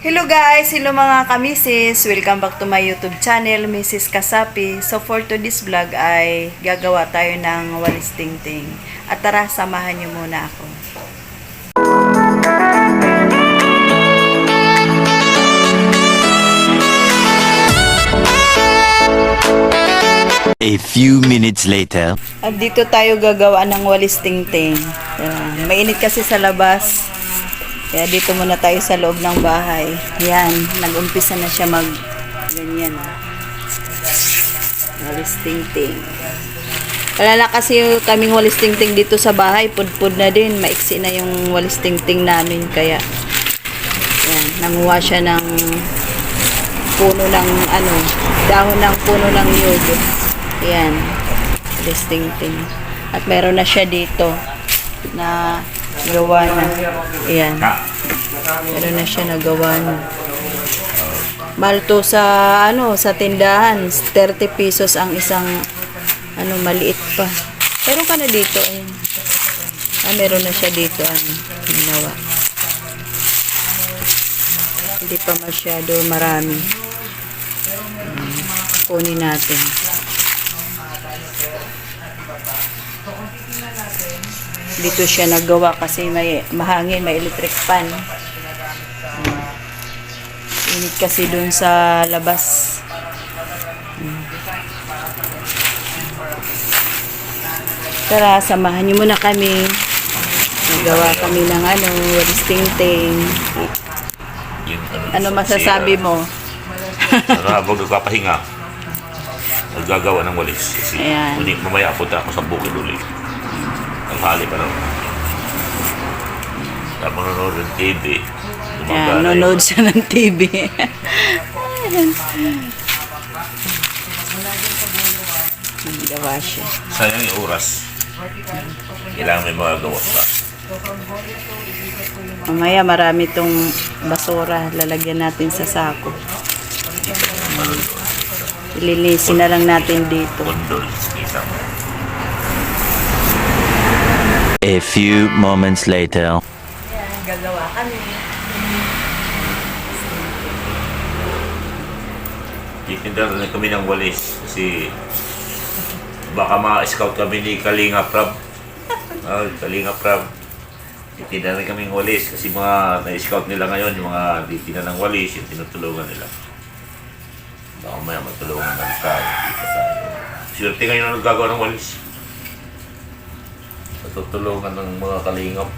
Hello guys! Hello mga kamisis! Welcome back to my YouTube channel, Mrs. Kasapi. So for today's vlog ay gagawa tayo ng walis tingting. At tara, samahan niyo muna ako. A few minutes later. At dito tayo gagawa ng walis tingting. Yan. Mainit kasi sa labas. Kaya dito muna tayo sa loob ng bahay. Yan, nag-umpisa na siya mag ganyan. ah. Walis tingting. Wala na kasi kaming walis tingting dito sa bahay. Pudpud na din. Maiksi na yung walis tingting namin. Kaya, yan, nanguha siya ng puno ng ano, dahon ng puno ng nyug. Yan. Walis tingting. At meron na siya dito na gawa na. Ayan. Meron na siya nagawa na. Mahal to sa ano sa tindahan. 30 pesos ang isang ano maliit pa. Meron ka na dito ayun ah meron na siya dito ano ginawa. Hindi pa masyado marami. Hmm, kunin natin dito siya nagawa kasi may mahangin may electric fan Init kasi dun sa labas. Hmm. Tara, samahan niyo muna kami. Nagawa kami ng ano, walis ting-ting. Yung, Ano masasabi mo? Ano, habang nagpapahinga, naggagawa ng walis. Kasi Ayan. Mamaya punta ako sa bukid ulit. Hali pa lang. Tapos nanonood ng TV. Yan, nanonood siya ng TV. Gawa siya. Sayang yung oras. Kailangan may magagawa pa. Mamaya marami tong basura. Lalagyan natin sa sako. Ililisin na lang natin dito. Kondol. Kita mo. A few moments later. Yan, gagawa kami. Titinda rin kami ng walis. Kasi baka ma-scout kami ni Kalinga Prab. Oh, Kalinga Prab. Titinda rin kaming walis. Kasi mga na-scout nila ngayon, yung mga titinda ng walis, yung tinutulungan nila. Baka maya matulungan ng tao. Swerte ngayon ang nagagawa ng walis. Matutulungan ng mga kalingap.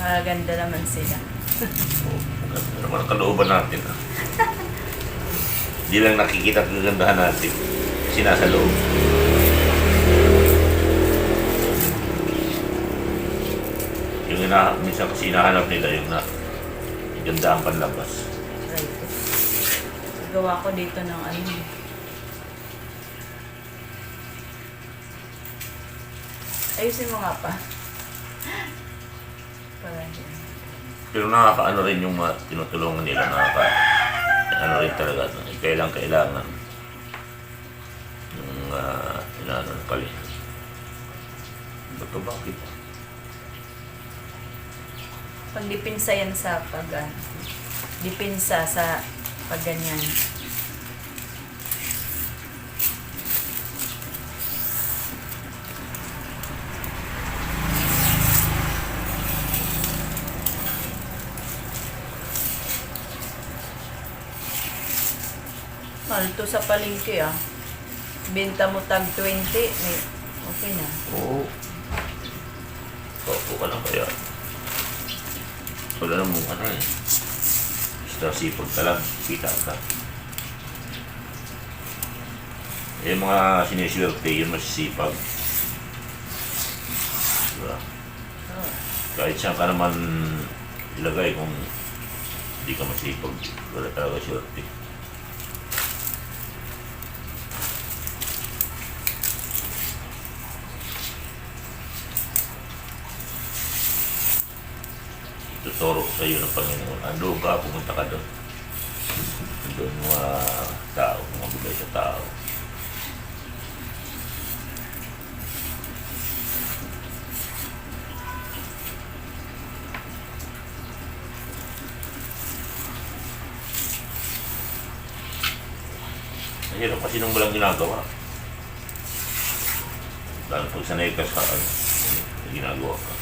Maganda naman sila. Ano naman ang kalooban natin. Ha? Hindi lang nakikita ang kagandahan natin. Kasi nasa loob. Yung ina, minsan kasi hinahanap nila yung na ganda ang panlabas. Right. Gawa ko dito ng ano. Ayusin mo nga pa. Pero nakakaano rin yung mga tinutulungan nila, nakaka ano rin talaga, kailang kailangan yung uh, inaano ng kali. Ba't ba bakit? Pag dipinsa yan sa pag ano, dipinsa sa pag ganyan. Mahal to sa palengke ah. Benta mo tag 20, may okay na. Oo. Opo ka lang kaya. Wala namang ano eh. Basta sipag ka lang, kita ka. Yung mga siniswerte, yun masisipag. Diba? Kahit saan ka naman ilagay kung hindi ka masipag, wala talaga swerte. ituro sa iyo ng Panginoon. Ando ka, pumunta ka doon. Doon mga tao, mga bigay sa tao. Hirap kasi nang walang ginagawa. Lalo pag sanay ka sa ano, ginagawa ka.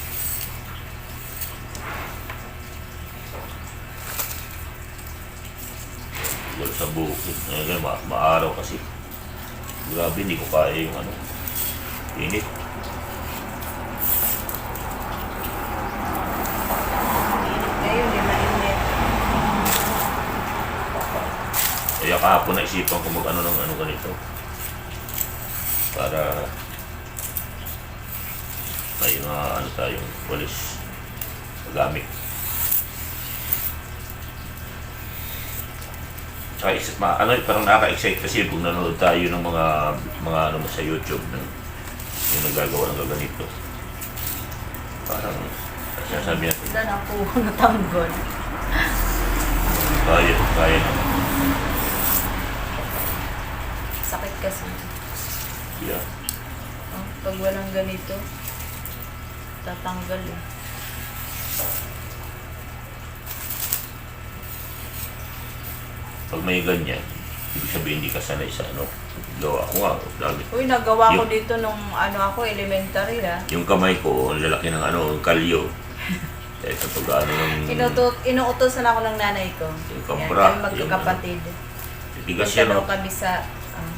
Wala sa bukid. Ngayon, ma maaraw kasi. Grabe, hindi ko kaya yung ano. Init. Kaya kahapon naisipan ko mag-ano ng ano ganito. Para may mga ano tayong walis gamit. Saka isip ma, ano, parang nakaka-excite kasi kung nanonood tayo ng mga mga ano sa YouTube ng yung nagagawa ng ganito. Parang sinasabi natin, Ilan ako natanggol. kaya, kaya naman. Sakit kasi. Yeah. Oh, pag walang ganito, tatanggal eh. Pag may ganyan, ibig sabihin hindi ka sanay sa ano. Gawa ko nga, dami. Uy, nagawa ko Yung- dito nung ano ako, elementary ah. Yung kamay ko, ang lalaki ng ano, ang kalyo. Dahil sa pag ano ng... Inutot, inuutosan ako ng nanay ko. Yung Yan, kabra, kami magkakapatid. Tigas Punta yan, daw no? kami sa, ah,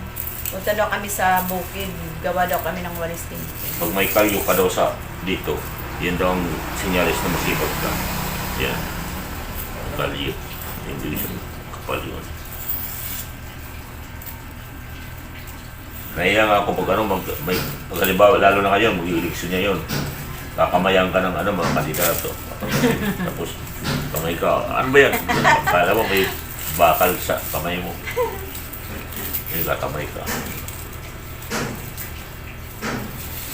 punta daw kami sa bukid. Gawa daw kami ng walis tingting. Pag may kalyo ka daw sa dito, yan daw ang sinyalis na masipag ka. Yan. Ang kalyo. Hindi siya kapal yun. Nahiya nga ako pag ano, mag, may, pag halimbawa, lalo na ngayon, mag-iilikso niya yun. Kakamayan ka ng ano, mga kandidato. Tapos, kamay ka, ano ba yan? Kala mo may bakal sa kamay mo. May kakamay ka.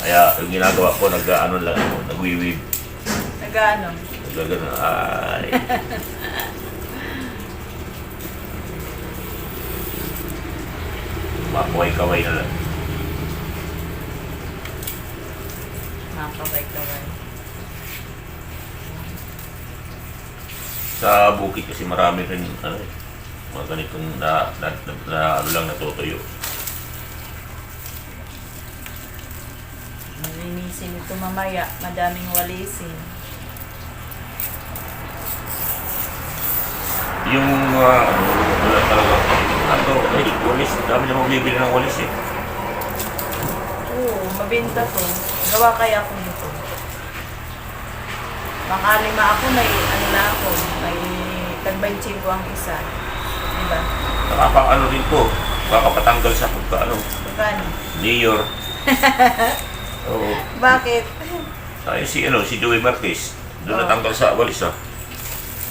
Kaya yung ginagawa ko, nag-ano lang ako, nag-weave. Nag-ano? Nag-ano, ay. Makuhay-kaway na lang. Makakaway-kaway. Sa bukid kasi marami rin, ano eh, mga ganitong na, na, na, na ano lang natutuyo. Malinisin ito mamaya. Madaming walisin. Yung, uh, ano, ano, ay, walis, dami namang bibili ng walis eh. Oo, mabenta to. Gawa kaya ako nito. Makalima ako, may ano na ako, may tagbanching ko ang isa. Diba? Nakaka-ano rin to, kakapatanggal sa pagka, ano, Magkano? Mayor. Oo. Bakit? Ay, si, ano, si Joey Marquez, doon Oo. natanggal sa walis ah.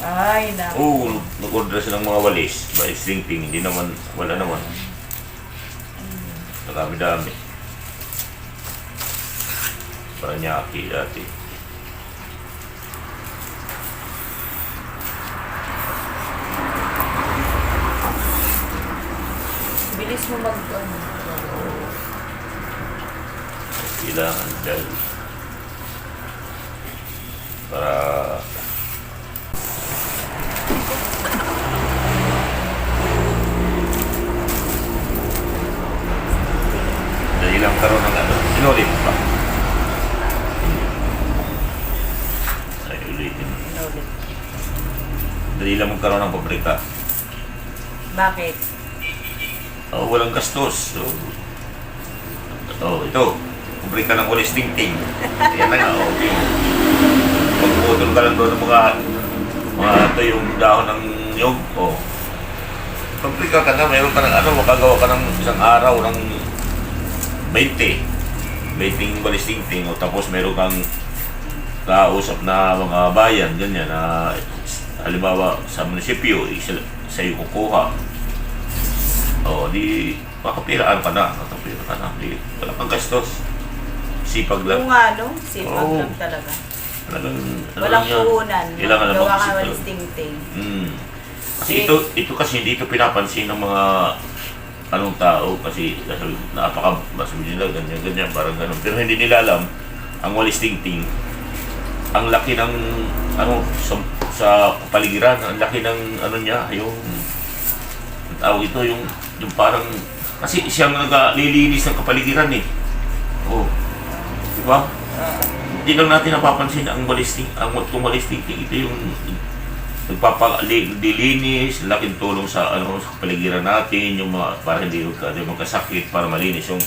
Ay, naku. Oo, nag-order sila ng mga walis by Stingting. Hindi naman, wala naman. Marami-dami. Paranyaki dati. Bilis mo mag, ano, Kailangan dahil para dahil lang karoon ng ano, inulit pa. Ay, ulitin. inulit. Dali lang magkaroon ng pabrika. Bakit? Oh, walang gastos. So, oh, ito. Pabrika ng ulis ting-ting. Yan na nga, oh, okay. Pagputol ka lang doon ng mga mga ito yung dahon ng nyog. Oh. Pabrika ka na, mayroon ka ng ano, makagawa ka ng isang araw ng 20. 20 walis ting-ting. O, tapos mayroon kang kausap na mga bayan, ganyan, na halimbawa sa munisipyo, isa, sa'yo kukuha. Oo, di makapiraan ka na. Makapira ka na. Di, wala kang gastos. Sipag Oo lang. nga, no? Sipag Oo. lang talaga. Talagang, ano Walang lang yan. puhunan. Kailangan lang Gawa ka mag-isip talaga. ting-ting. Mm. Kasi Eh, ito, ito kasi hindi ito pinapansin ng mga anong tao kasi napaka masabi nila ganyan ganyan parang ganun pero hindi nila alam ang walis tingting ang laki ng ano sa, sa paligiran ang laki ng ano niya yung tawag ito yung yung parang Kasi siyang naglilinis ng kapaligiran eh. Oh. Di ba? Hindi lang natin napapansin ang balisting, ang kung balisting, ito yung nagpapalinis, laking tulong sa ano sa kapaligiran natin, yung mga para hindi hindi magkasakit, para malinis yung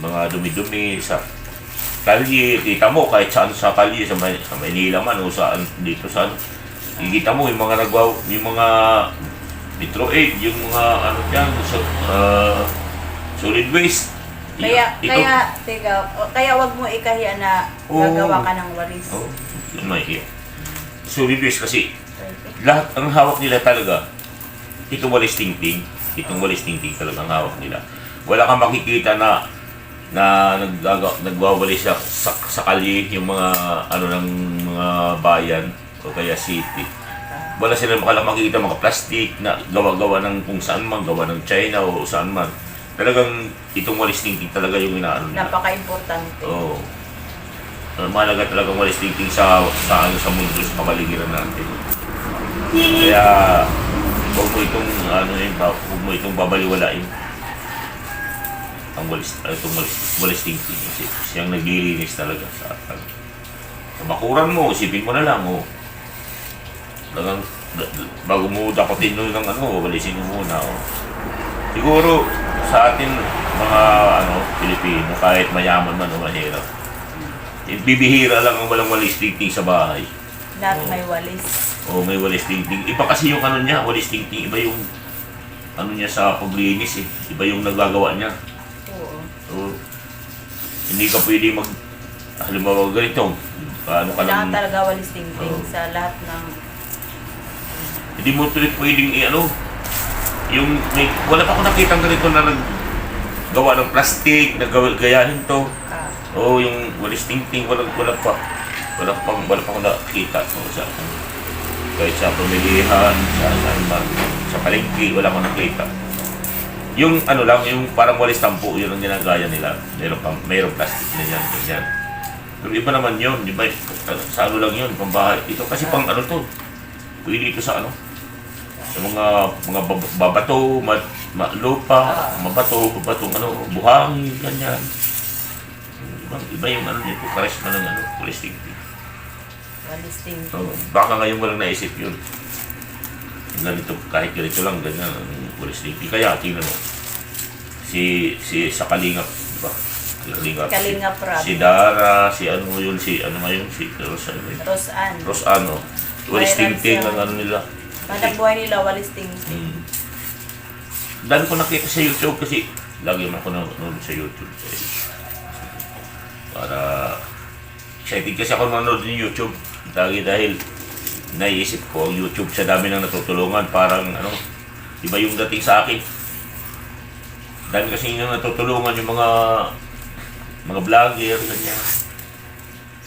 mga dumi-dumi sa kalye, kita mo kahit saan sa kalye sa, May- sa Manila man o saan dito sa Kikita mo yung mga nagwaw, yung mga Metro 8, yung mga ano diyan sa ah, solid waste. Kaya, Ito- kaya, teka, o- kaya wag mo ikahiya na Oo. gagawa ka ng walis. Oh, yun may iya. Solid waste kasi lahat ang hawak nila talaga itong walis tingting itong walis tingting talaga ang hawak nila wala kang makikita na na naggaga, nagwawalis sa, sa, sa kalye yung mga ano ng mga bayan o kaya city wala sila makalang makikita mga plastic na gawa-gawa ng kung saan man gawa ng China o saan man talagang itong walis tingting talaga yung inaano nila Napaka-importante. Oo. Oh. Mahalaga talagang walis tingting sa sa ano sa mundo sa kapaligiran natin. Kaya huwag mo itong ano yun, huwag mo itong babaliwalain. Ang walis, uh, itong walis, walis kasi siyang naglilinis talaga sa atin. Sa bakuran mo, isipin mo na lang, oh. Talagang, bago mo dapatin nun ng ano, walisin mo muna, oh. Siguro, sa atin, mga ano, Pilipino, kahit mayaman man o mahirap, eh, bibihira lang ang walang walis tingting sa bahay. Lahat Oo. may walis. O may walis tingting. Iba kasi yung ano niya, walis tingting. Iba yung ano niya sa paglinis eh. Iba yung nagagawa niya. Oo. So, hindi ka pwede mag, halimbawa ganito, paano ka Kailangan lang, talaga walis tingting Oo. sa lahat ng... hindi mo tuloy pwedeng i- ano, yung may, wala pa ako nakita ganito na nag gawa ng plastic, nagayahin to. Ah, Oo, yung walis tingting, wala, wala pa. Wala pa, wala pa ako nakita. No, sa, kahit sa pamilihan, sa, saan man, sa palengke, wala akong nakita. Yung ano lang, yung parang walis tampo, yun ang ginagaya nila. Meron pang, mayroong plastic na yan, ganyan. Yung iba naman yun, di ba, sa ano lang yun, pambahay. Ito kasi pang ano to, pwede ito sa ano, sa mga mga bab- babato, ma, ma, lupa, mabato, batong ano, buhangin, ganyan. Iba, iba yung ano nito, kares na ng ano, walis tingting. So, baka ngayon walang naisip yun. Ganito, kahit ganito lang, ganyan, ang walis tingting. Kaya, tingnan mo, si, si sa Kalingap, di ba? Kalingap, Kalingap si, Rob. si Dara, si ano yun, si ano ngayon, si Rosa, ano yun? Rosan. Rosano. Walis Viral tingting siya. ang ano nila. Hanap buhay nila, walis tingting. Mm. Dami ko nakita sa YouTube kasi lagi naman ako nanonood sa YouTube. Eh, para excited kasi ako manonood ng YouTube. Lagi dahil naiisip ko ang YouTube sa dami nang natutulungan. Parang ano, iba yung dating sa akin. Dami kasi yung natutulungan yung mga mga vlogger, ganyan.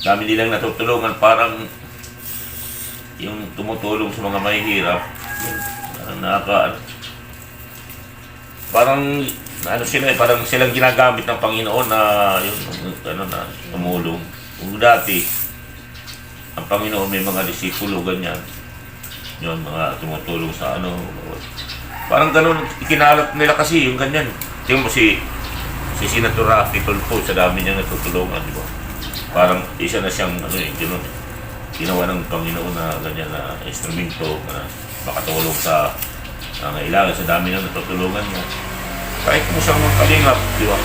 Dami nilang natutulungan parang yung tumutulong sa mga mahihirap. Yun, Parang nakaka... Parang ano sila eh, parang silang ginagamit ng Panginoon na yung ano na tumulong. Kung dati, ang Panginoon may mga disipulo ganyan. Yun, mga tumutulong sa ano. Parang ganun, ikinalat nila kasi yung ganyan. Tingnan mo si si Senator Rafi Tulfo, sa dami niyang natutulungan, di ba? Parang isa na siyang ano eh, ganun ginawa ng Panginoon na ganyan na instrumento na makatulong sa nangailangan sa dami ng natutulungan niya. Kahit mo siyang kalingap, di ba?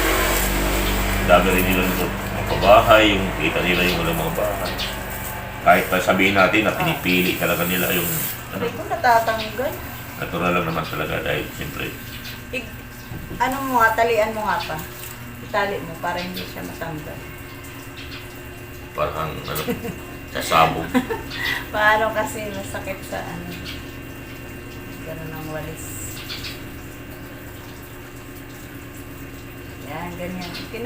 Dami rin nila nito mga pabahay, yung kita nila yung walang mga bahay. Kahit pa sabihin natin na pinipili talaga nila yung ano, Sabi ko natatanggal. natural lang naman talaga dahil siyempre I, ano mo nga, talian mo nga pa. Itali mo para hindi siya matanggal. parang ano, sasabog. Paano kasi masakit sa ano. Ganun ang walis. Yan, ganyan. Okay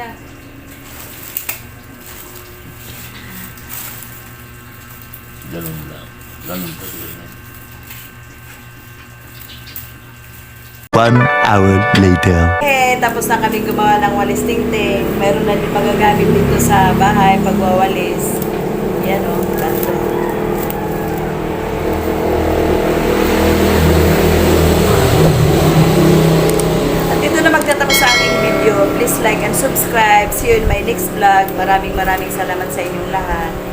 Ganun lang. Ganun pa sila. One hour later. Eh, tapos na kami gumawa ng walis tingting. Meron na din magagamit dito sa bahay pagwawalis. Yan o, oh, tatlo. At dito na magte See you in my next vlog. Maraming maraming salamat sa inyong lahat.